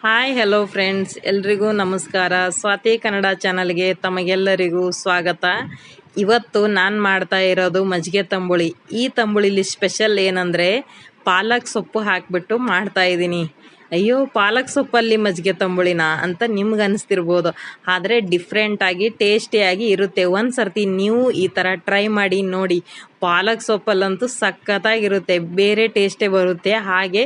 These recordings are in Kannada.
ಹಾಯ್ ಹೆಲೋ ಫ್ರೆಂಡ್ಸ್ ಎಲ್ರಿಗೂ ನಮಸ್ಕಾರ. ಸ್ವಾತಿ ಕನ್ನಡ ಚಾನಲ್ಗೆ ತಮಗೆಲ್ಲರಿಗೂ ಸ್ವಾಗತ. ಇವತ್ತು ನಾನು ಮಾಡ್ತಾ ಇರೋದು ಮಜ್ಜಿಗೆ ತಂಬುಳಿ. ಈ ತಂಬುಳಿಲಿ ಸ್ಪೆಷಲ್ ಏನಂದರೆ ಪಾಲಕ್ ಸೊಪ್ಪು ಹಾಕಿಬಿಟ್ಟು ಮಾಡ್ತಾ ಇದ್ದೀನಿ. ಅಯ್ಯೋ, ಪಾಲಕ್ ಸೊಪ್ಪಲ್ಲಿ ಮಜ್ಜಿಗೆ ತಂಬುಳಿನ ಅಂತ ನಿಮ್ಗೆ ಅನಿಸ್ತಿರ್ಬೋದು. ಆದರೆ ಡಿಫ್ರೆಂಟಾಗಿ ಟೇಸ್ಟಿಯಾಗಿ ಇರುತ್ತೆ. ಒಂದು ಸರ್ತಿ ನೀವು ಈ ಥರ ಟ್ರೈ ಮಾಡಿ ನೋಡಿ. ಪಾಲಕ್ ಸೊಪ್ಪಲ್ಲಂತೂ ಸಖತ್ತಾಗಿರುತ್ತೆ. ಬೇರೆ ಟೇಸ್ಟೇ ಬರುತ್ತೆ. ಹಾಗೆ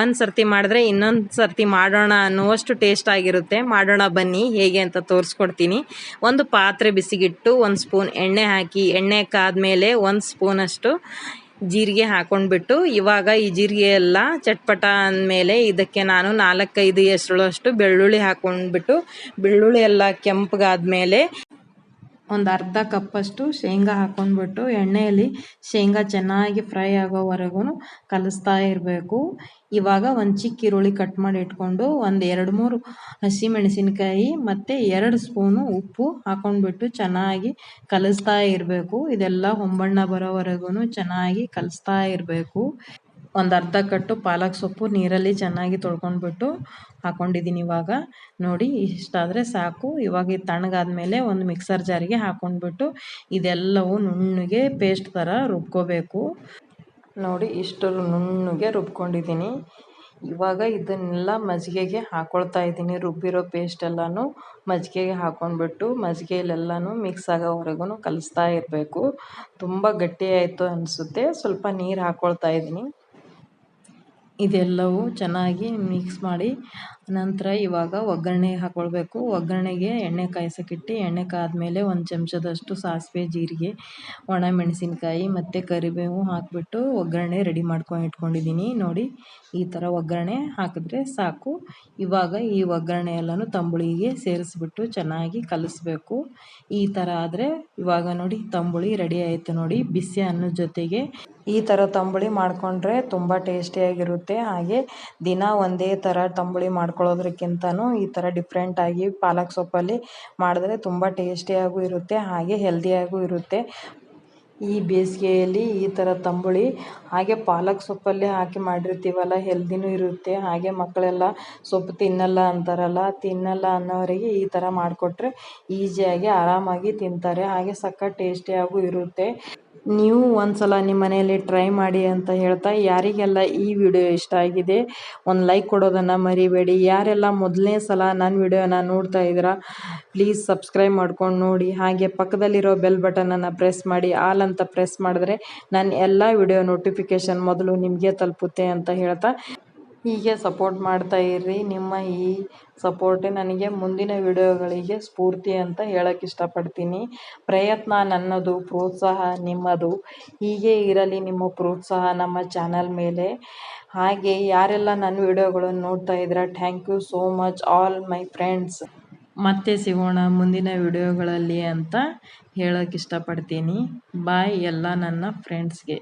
ಒಂದು ಸರ್ತಿ ಮಾಡಿದ್ರೆ ಇನ್ನೊಂದು ಸರ್ತಿ ಮಾಡೋಣ ಅನ್ನುವಷ್ಟು ಟೇಸ್ಟ್ ಆಗಿರುತ್ತೆ. ಮಾಡೋಣ ಬನ್ನಿ, ಹೇಗೆ ಅಂತ ತೋರಿಸ್ಕೊಡ್ತೀನಿ. ಒಂದು ಪಾತ್ರೆ ಬಿಸಿಗಿಟ್ಟು, ಒಂದು ಸ್ಪೂನ್ ಎಣ್ಣೆ ಹಾಕಿ, ಎಣ್ಣೆ ಕಾದ ಮೇಲೆ ಒಂದು ಸ್ಪೂನಷ್ಟು ಜೀರಿಗೆ ಹಾಕೊಂಡ್ಬಿಟ್ಟು ಇವಾಗ ಈ ಜೀರಿಗೆ ಎಲ್ಲ ಚಟ್ಪಟ ಅಂದಮೇಲೆ ಇದಕ್ಕೆ ನಾನು ನಾಲ್ಕೈದು ಎಸಳಷ್ಟು ಬೆಳ್ಳುಳ್ಳಿ ಹಾಕೊಂಡ್ಬಿಟ್ಟು, ಬೆಳ್ಳುಳ್ಳಿ ಎಲ್ಲ ಕೆಂಪಗಾದ್ಮೇಲೆ ಒಂದು ಅರ್ಧ ಕಪ್ಪಷ್ಟು ಶೇಂಗಾ ಹಾಕೊಂಡ್ಬಿಟ್ಟು ಎಣ್ಣೆಯಲ್ಲಿ ಶೇಂಗಾ ಚೆನ್ನಾಗಿ ಫ್ರೈ ಆಗೋವರೆಗೂ ಕಲಿಸ್ತಾ ಇರಬೇಕು. ಇವಾಗ ಒಂದು ಚಿಕ್ಕ ಈರುಳ್ಳಿ ಕಟ್ ಮಾಡಿ ಇಟ್ಕೊಂಡು ಒಂದು ಎರಡು ಮೂರು ಹಸಿಮೆಣಸಿನ್ಕಾಯಿ ಮತ್ತು ಎರಡು ಸ್ಪೂನು ಉಪ್ಪು ಹಾಕೊಂಡ್ಬಿಟ್ಟು ಚೆನ್ನಾಗಿ ಕಲಿಸ್ತಾ ಇರಬೇಕು. ಇದೆಲ್ಲ ಹೊಂಬಣ್ಣ ಬರೋವರೆಗೂ ಚೆನ್ನಾಗಿ ಕಲಿಸ್ತಾ ಇರಬೇಕು. ಒಂದು ಅರ್ಧ ಕಟ್ಟು ಪಾಲಕ್ ಸೊಪ್ಪು ನೀರಲ್ಲಿ ಚೆನ್ನಾಗಿ ತೊಳ್ಕೊಂಡ್ಬಿಟ್ಟು ಹಾಕ್ಕೊಂಡಿದ್ದೀನಿ ಇವಾಗ. ನೋಡಿ ಇಷ್ಟಾದರೆ ಸಾಕು. ಇವಾಗ ಇದು ತಣ್ಣಗಾದ್ಮೇಲೆ ಒಂದು ಮಿಕ್ಸರ್ ಜಾರಿಗೆ ಹಾಕ್ಕೊಂಡ್ಬಿಟ್ಟು ಇದೆಲ್ಲವೂ ನುಣ್ಣಗೆ ಪೇಸ್ಟ್ ಥರ ರುಬ್ಕೋಬೇಕು. ನೋಡಿ ಇಷ್ಟು ನುಣ್ಣಗೆ ರುಬ್ಕೊಂಡಿದ್ದೀನಿ. ಇವಾಗ ಇದನ್ನೆಲ್ಲ ಮಜ್ಜಿಗೆಗೆ ಹಾಕ್ಕೊಳ್ತಾ ಇದ್ದೀನಿ. ರುಬ್ಬಿರೋ ಪೇಸ್ಟ್ ಎಲ್ಲನೂ ಮಜ್ಜಿಗೆಗೆ ಹಾಕ್ಕೊಂಡ್ಬಿಟ್ಟು ಮಜ್ಜಿಗೆಯಲ್ಲೆಲ್ಲನೂ ಮಿಕ್ಸ್ ಆಗೋವರೆಗೂ ಕಲಿಸ್ತಾ ಇರಬೇಕು. ತುಂಬ ಗಟ್ಟಿಯಾಯಿತು ಅನಿಸುತ್ತೆ. ಸ್ವಲ್ಪ ನೀರು ಹಾಕ್ಕೊಳ್ತಾ ಇದ್ದೀನಿ. ಇದೆಲ್ಲವೂ ಚೆನ್ನಾಗಿ ಮಿಕ್ಸ್ ಮಾಡಿ ನಂತರ ಇವಾಗ ಒಗ್ಗರಣೆ ಹಾಕ್ಕೊಳ್ಬೇಕು ಒಗ್ಗರಣೆಗೆ ಎಣ್ಣೆ ಕಾಯಿಸೋಕ್ಕಿಟ್ಟು ಎಣ್ಣೆ ಕಾದ್ಮೇಲೆ ಒಂದು ಚಮಚದಷ್ಟು ಸಾಸಿವೆ, ಜೀರಿಗೆ, ಒಣ ಮೆಣಸಿನ್ಕಾಯಿ ಮತ್ತು ಕರಿಬೇವು ಹಾಕಿಬಿಟ್ಟು ಒಗ್ಗರಣೆ ರೆಡಿ ಮಾಡ್ಕೊಂಡು ಇಟ್ಕೊಂಡಿದ್ದೀನಿ. ನೋಡಿ, ಈ ಥರ ಒಗ್ಗರಣೆ ಹಾಕಿದ್ರೆ ಸಾಕು. ಇವಾಗ ಈ ಒಗ್ಗರಣೆ ಎಲ್ಲನೂ ತಂಬುಳಿಗೆ ಸೇರಿಸ್ಬಿಟ್ಟು ಚೆನ್ನಾಗಿ ಕಲಿಸ್ಬೇಕು. ಈ ಥರ ಆದರೆ ಇವಾಗ ನೋಡಿ, ತಂಬುಳಿ ರೆಡಿ ಆಯಿತು ನೋಡಿ. ಬಿಸಿ ಅನ್ನದ ಜೊತೆಗೆ ಈ ಥರ ತಂಬುಳಿ ಮಾಡಿಕೊಂಡ್ರೆ ತುಂಬ ಟೇಸ್ಟಿಯಾಗಿರುತ್ತೆ ಹಾಗೆ ದಿನ ಒಂದೇ ಥರ ತಂಬುಳಿ ಮಾಡ್ಕೊಳ್ಳೋದಕ್ಕಿಂತನೂ ಈ ಥರ ಡಿಫ್ರೆಂಟಾಗಿ ಪಾಲಕ್ ಸೊಪ್ಪಲ್ಲಿ ಮಾಡಿದ್ರೆ ತುಂಬ ಟೇಸ್ಟಿಯಾಗೂ ಇರುತ್ತೆ, ಹಾಗೆ ಹೆಲ್ದಿಯಾಗೂ ಇರುತ್ತೆ. ಈ ಬೇಸಿಗೆಯಲ್ಲಿ ಈ ಥರ ತಂಬುಳಿ ಹಾಗೆ ಪಾಲಕ್ ಸೊಪ್ಪಲ್ಲಿ ಹಾಕಿ ಮಾಡಿರ್ತೀವಲ್ಲ ಹೆಲ್ದಿನೂ ಇರುತ್ತೆ. ಹಾಗೆ ಮಕ್ಕಳೆಲ್ಲ ಸೊಪ್ಪು ತಿನ್ನಲ್ಲ ಅಂತಾರಲ್ಲ, ತಿನ್ನಲ್ಲ ಅನ್ನೋರಿಗೆ ಈ ಥರ ಮಾಡಿಕೊಟ್ರೆ ಈಸಿಯಾಗಿ ಆರಾಮಾಗಿ ತಿಂತಾರೆ, ಹಾಗೆ ಸಖತ್ ಟೇಸ್ಟಿಯಾಗೂ ಇರುತ್ತೆ. ನೀವು ಒಂದು ಸಲ ನಿಮ್ಮ ಮನೆಯಲ್ಲಿ ಟ್ರೈ ಮಾಡಿ ಅಂತ ಹೇಳ್ತಾ ಯಾರಿಗೆಲ್ಲ ಈ ವಿಡಿಯೋ ಇಷ್ಟ ಆಗಿದೆ, ಒಂದು ಲೈಕ್ ಕೊಡೋದನ್ನು ಮರಿಬೇಡಿ. ಯಾರೆಲ್ಲ ಮೊದಲನೇ ಸಲ ನನ್ನ ವಿಡಿಯೋನ ನೋಡ್ತಾ ಇದ್ದೀರಾ ಪ್ಲೀಸ್ ಸಬ್ಸ್ಕ್ರೈಬ್ ಮಾಡ್ಕೊಂಡು ನೋಡಿ. ಹಾಗೆ ಪಕ್ಕದಲ್ಲಿರೋ ಬೆಲ್ ಬಟನನ್ನು ಪ್ರೆಸ್ ಮಾಡಿ ಆಲ್ ಅಂತ ಪ್ರೆಸ್ ಮಾಡಿದ್ರೆ ನನ್ನ ಎಲ್ಲ ವಿಡಿಯೋ ನೋಟಿಫಿಕೇಶನ್ ಮೊದಲು ನಿಮಗೆ ತಲುಪುತ್ತೆ ಅಂತ ಹೇಳ್ತಾ ಹೀಗೆ ಸಪೋರ್ಟ್ ಮಾಡ್ತಾ ಇರ್ರಿ. ನಿಮ್ಮ ಈ ಸಪೋರ್ಟೇ ನನಗೆ ಮುಂದಿನ ವಿಡಿಯೋಗಳಿಗೆ ಸ್ಫೂರ್ತಿ ಅಂತ ಹೇಳಕ್ಕೆ ಇಷ್ಟಪಡ್ತೀನಿ. ಪ್ರಯತ್ನ ನನ್ನದು, ಪ್ರೋತ್ಸಾಹ ನಿಮ್ಮದು. ಹೀಗೆ ಇರಲಿ ನಿಮ್ಮ ಪ್ರೋತ್ಸಾಹ ನಮ್ಮ ಚಾನಲ್ ಮೇಲೆ. ಹಾಗೆ ಯಾರೆಲ್ಲ ನನ್ನ ವಿಡಿಯೋಗಳನ್ನು ನೋಡ್ತಾ ಇದ್ದೀರಾ thank you so much all my friends ಮತ್ತೆ ಸಿಗೋಣ ಮುಂದಿನ ವಿಡಿಯೋಗಳಲ್ಲಿ ಅಂತ ಹೇಳೋಕ್ಕೆ ಇಷ್ಟಪಡ್ತೀನಿ. ಬಾಯ್ ಎಲ್ಲ ನನ್ನ ಫ್ರೆಂಡ್ಸ್ಗೆ